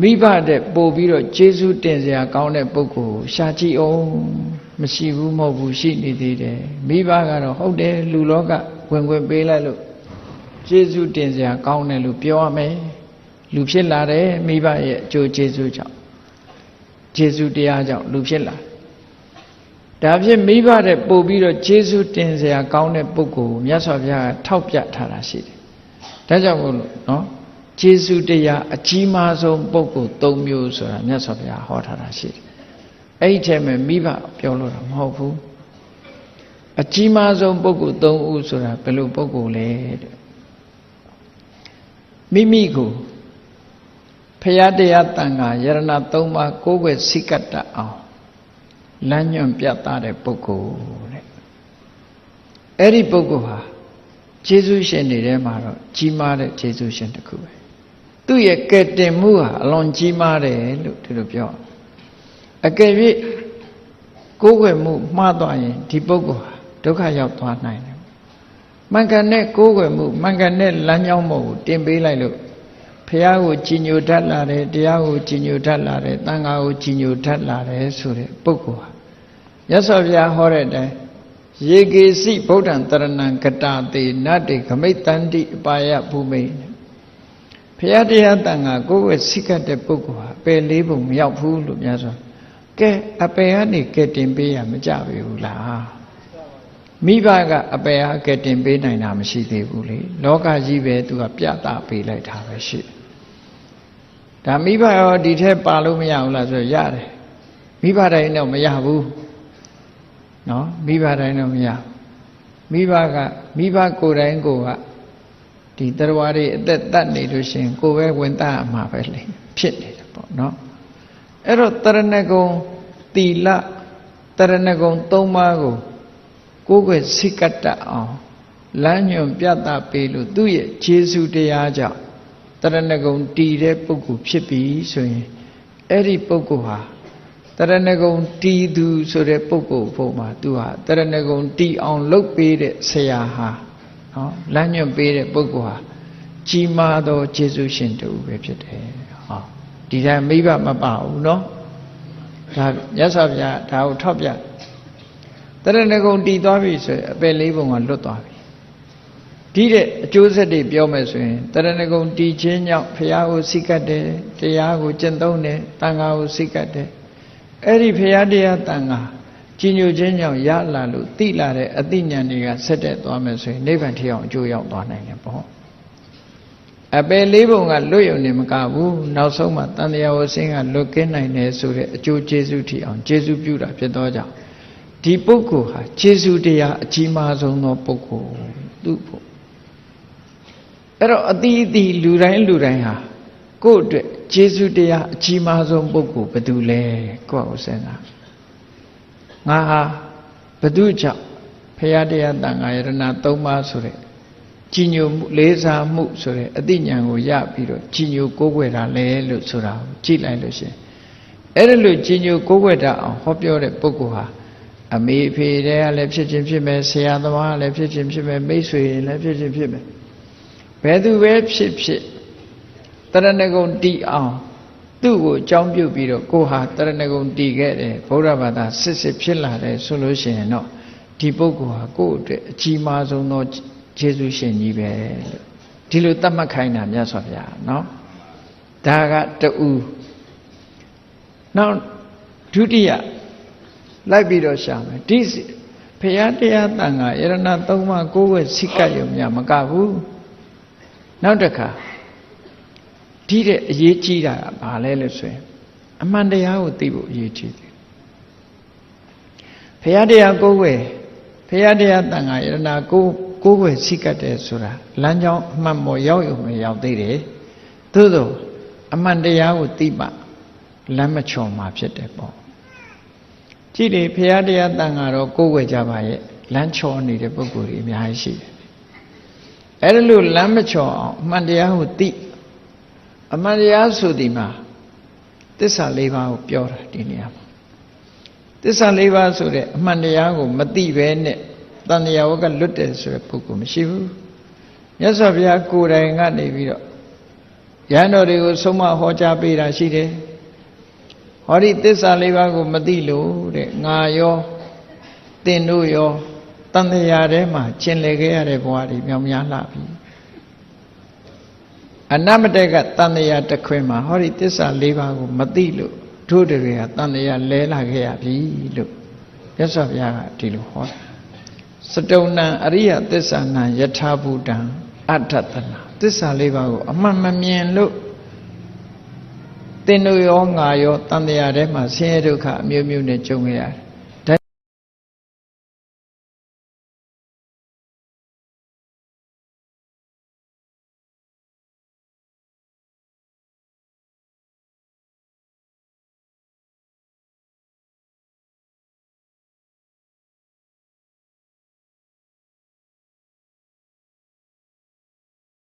မိဘတဲ့ပို့ပြီးတော့ကျေးဇူးတင်စရာကောင်းတဲ့ပုဂ္ဂိုလ်ကိုရှာကြည့်အောင်မရှိဘူးမဟုတ်ဘူးရှိနေသေးတယ်မိဘကတော့ဟုတ်တယ်လူလောကဝင်ဝင်ပေးလိုက်လို့ကျေးဇူးတင်စရာကောင်းတယ်လို့ပြောရမယ်လူဖြစ်လာတယ်မိဘရဲ့အကျိုးကျေးဇူးကြောင့်ကျေးဇူးတရားကြောင့်လူဖြစ်လာဒါဖြင့်မိဘတဲ့ပို့ပြီးတော့ကျေးဇူးတင်စရာကောင်းတဲ့ပုဂ္ဂိုလ်ကိုမြတ်စွာဘုရားကထောက်ပြထားတာရှိတယ်ဒါကြောင့်မို့လို့နော် ကျေးဇူးတရားအကြီးမားဆုံးပုဂ္ဂိုလ်၃မျိုးဆိုတာမြတ်စွာဘုရားဟောထားတာရှိတယ်အဲ့ဒီထဲမှာမိဘပြောလို့တော့မဟုတ်ဘူးအကြီးမားဆုံးပုဂ္ဂိုလ်၃ဦးဆိုတာဘယ်လိုပုဂ္ဂိုလ်လဲတဲ့မိမိကိုဖရာတရားတန်ခါယရဏ၃ပါးကိုးကွယ်စိတ်ကတ္တအောင်လမ်းညွှန်ပြသတဲ့ပုဂ္ဂိုလ်တဲ့အဲ့ဒီပုဂ္ဂိုလ်ဟာကျေးဇူးရှင်တွေထဲမှာတော့ကြီးမားတဲ့ကျေးဇူးရှင်တစ်ခုပဲ သူ့ရဲ့ကဲ့တင်မှုဟာအလွန်ကြီးမားတယ်လို့ဒီလိုပြောအကယ်၍ကိုးကွယ်မှုမှားသွားရင်ဒီပုဂ္ဂိုလ်ဟာဒုက္ခရောက်သွားနိုင်တယ်မှန်ကန်တဲ့ကိုးကွယ်မှုမှန်ကန်တဲ့လမ်းကြောင်းပေါ်ကိုတင်ပေးလိုက်လို့ဖះကိုကြည်ညိုတတ်လာတယ်တရားကိုကြည်ညိုတတ်လာတယ်တန်ခါကိုကြည်ညိုတတ်လာတယ်ဆိုတဲ့ပုဂ္ဂိုလ်ဟာရသော်ဗျာဟောတဲ့အတိုင်းယေကေစီဗုဒ္ဓံတရဏံကတာတေနတ္တေခမိတ်တန္တိအပါယဘုမိတ် ဖះတရားတန်ခါကိုယ်ဝဲစိတ်ကတဲ့ပုဂ္ဂိုလ်ဟာပယ်လေးပုံမရောက်ဘူးလို့များဆိုကဲအပယ်ကနေကဲတင်ပေးရမကြပြီဘူးလားမိဘကအပယ်ဟာကဲတင်ပေးနိုင်တာမရှိသေးဘူးလေလောကကြီးပဲသူကပြတာပေးလိုက်တာပဲရှိဒါမိဘရောဒီထက်ပါလို့မရဘူးလားဆိုရတယ်မိဘတိုင်းတော့မရဘူးနော်မိဘတိုင်းတော့မရမိဘကမိဘကိုယ်တိုင်းကိုက ဒီတရားတွေအသက်တတ်နေလို့ရှင်ကိုယ်ပဲဝင်တတ်မှာပဲလေဖြစ်နေတယ်ပေါ့နော်အဲ့တော့တရဏဂုံတီလတရဏဂုံ၃ပါးကိုကိုယ်ွယ်စိတ်ကတ္တအောင်လမ်းညွန်ပြသပေးလို့သူ့ရဲ့ခြေဆုတရားကြောင့်တရဏဂုံတည်တဲ့ပုဂ္ဂိုလ်ဖြစ်ပြီဆိုရင်အဲ့ဒီပုဂ္ဂိုလ်ဟာတရဏဂုံတည်သူဆိုတဲ့ပုဂ္ဂိုလ်ဘုံမှာသူဟာတရဏဂုံတည်အောင်လုပ်ပေးတဲ့ဆရာဟာ နော်လမ်းညွန်ပေးတဲ့ပုဂ္ဂိုလ်ဟာကြီးမားသောခြေဆုရှင်တူပဲဖြစ်တယ်ဟောဒီတိုင်းမိဘမပဘူးနော်ဒါမြတ်စွာဘုရားဒါကိုထောက်ပြတရဏဂုံတည်သွားပြီဆိုရင်အပယ်လေးပုံကလွတ်သွားပြီဒီတဲ့အကျိုးဆက်တွေပြောမယ်ဆိုရင်တရဏဂုံတည်ခြင်းကြောင့်ဘုရားကိုစိတ်ကတ်တယ်တရားကိုကျင့်သုံးတယ်တန်ခါကိုစိတ်ကတ်တယ်အဲ့ဒီဘုရားတရားတန်ခါ ကြီးညိုခြင်းကြောင့်ရလာလို့တိလာတဲ့အသိဉာဏ်တွေကဆက်တက်သွားမယ်ဆိုရင်နိဗ္ဗာန်ထီအောင်အကျိုးရောက်သွားနိုင်တယ်ပေါ့အပယ်လေးပုံကလွတ်ယုံနေမကဘူးနောက်ဆုံးမှတန်တရားဝဆင်းကလွတ်ကင်းနိုင်တယ်ဆိုတဲ့အကျိုးကျေးဇူးထီအောင်ကျေးဇူးပြုတာဖြစ်သောကြောင့်ဒီပုဂ္ဂိုလ်ဟာကျေးဇူးတရားအကြီးမားဆုံးသောပုဂ္ဂိုလ်သူ့ဖို့အဲ့တော့အတိအတိလူတိုင်းလူတိုင်းဟာကိုယ့်အတွက်ကျေးဇူးတရားအကြီးမားဆုံးပုဂ္ဂိုလ်ဘယ်သူလဲကိုယ့်ကိုစဉ်းစား ငါဟာဘယ်သူကြောင့်ဖရာတရားတန်ခါယရဏ၃ပါးဆိုတဲ့ကြီးညိုမှုလေးစားမှုဆိုတဲ့အသိဉာဏ်ကိုရပြီးတော့ကြီးညိုကိုးကွယ်တာလဲလို့ဆိုတာကိုကြည့်လိုက်လို့ရှင်အဲ့ဒါလို့ကြီးညိုကိုးကွယ်တာအောင်ဟောပြောတဲ့ပုဂ္ဂိုလ်ဟာအမေအဖေတွေကလည်းဖြစ်ချင်းဖြစ်မယ်ဆရာသမားလည်းဖြစ်ချင်းဖြစ်မယ်မိတ်ဆွေလည်းဖြစ်ချင်းဖြစ်မယ်ဘယ်သူပဲဖြစ်ဖြစ်တရဏဂုံတီအောင် သူ့ကိုအကြောင်းပြုပြီးတော့ကိုဟာတရဏဂုံတီခဲ့တယ်ဗုဒ္ဓဘာသာစစ်စစ်ဖြစ်လာတယ်ဆိုလို့ရှိရင်တော့ဒီပုဂ္ဂိုလ်ဟာကိုယ့်အတွက်အကြီးမားဆုံးသောယေရှုရှင်ကြီးပဲလို့ဒီလိုသတ်မှတ်ခိုင်းတာမြတ်စွာဘုရားနော်ဒါကတူနောက်ဒုတိယလိုက်ပြီးတော့ရှာမယ်ဒီဖရာတရားတန်ခါယရဏသုံးပါးကိုယ်ဝဲစိတ်ကပ်ရုံများမကဘူးနောက်တစ်ခါ ဒီတဲ့အရေးကြီးတာကဘာလဲလို့ဆိုရင်အမှန်တရားကိုသိဖို့အရေးကြီးတယ်ဖရာတရားကိုယ်ဝဲဖရာတရားတန်ခါယရဏကိုကိုယ်ဝဲစိတ်ကပ်တယ်ဆိုတာလမ်းကြောင်းအမှန်ပေါ်ရောက်ရုံနဲ့ရောက်သေးတယ်သို့သောအမှန်တရားကိုသိမှလမ်းမချော်မှာဖြစ်တယ်ပေါ့ကြည့်လေဖရာတရားတန်ဃာတော့ကိုယ်ဝယ်ကြပါရဲ့လမ်းချော်နေတဲ့ပုဂ္ဂိုလ်တွေအများကြီးရှိတယ်အဲ့ဒါလို့လမ်းမချော်အောင်အမှန်တရားကိုသိ အမှန်တရားဆိုဒီမှာသစ္စာလေးပါးကိုပြောတာဒီနေရာမှာသစ္စာလေးပါးဆိုတဲ့အမှန်တရားကိုမသိဘဲနဲ့တန်တရားဝကလွတ်တယ်ဆိုတဲ့ပုဂ္ဂိုလ်မရှိဘူးမြတ်စွာဘုရားကိုယ်တိုင်ကနေပြီးတော့ရဟန်းတော်တွေကိုဆုံးမဟောကြားပေးတာရှိတယ်ဟောဒီသစ္စာလေးပါးကိုမသိလို့တဲ့ငါရောသင်တို့ရောတန်တရားထဲမှာကျင်လည်ခဲ့ရတဲ့ဘဝတွေမြောင်များလှပြီ အနမတက်ကတန်တရားတစ်ခွင်မှာဟောဒီသစ္စာလေးပါးကိုမသိလို့တို့တွေကတန်တရားလဲလာခဲ့ရပြီလို့မြတ်စွာဘုရားကဒီလိုဟောတာစတုဏံအရိယသစ္စာနံယထာဘူတံအဋ္ဌတနာသစ္စာလေးပါးကိုအမှန်မမြင်လို့သင်တို့ရောငါရောတန်တရားထဲမှာဆင်းရဲဒုက္ခအမျိုးမျိုးနဲ့ကြုံခဲ့ရတယ်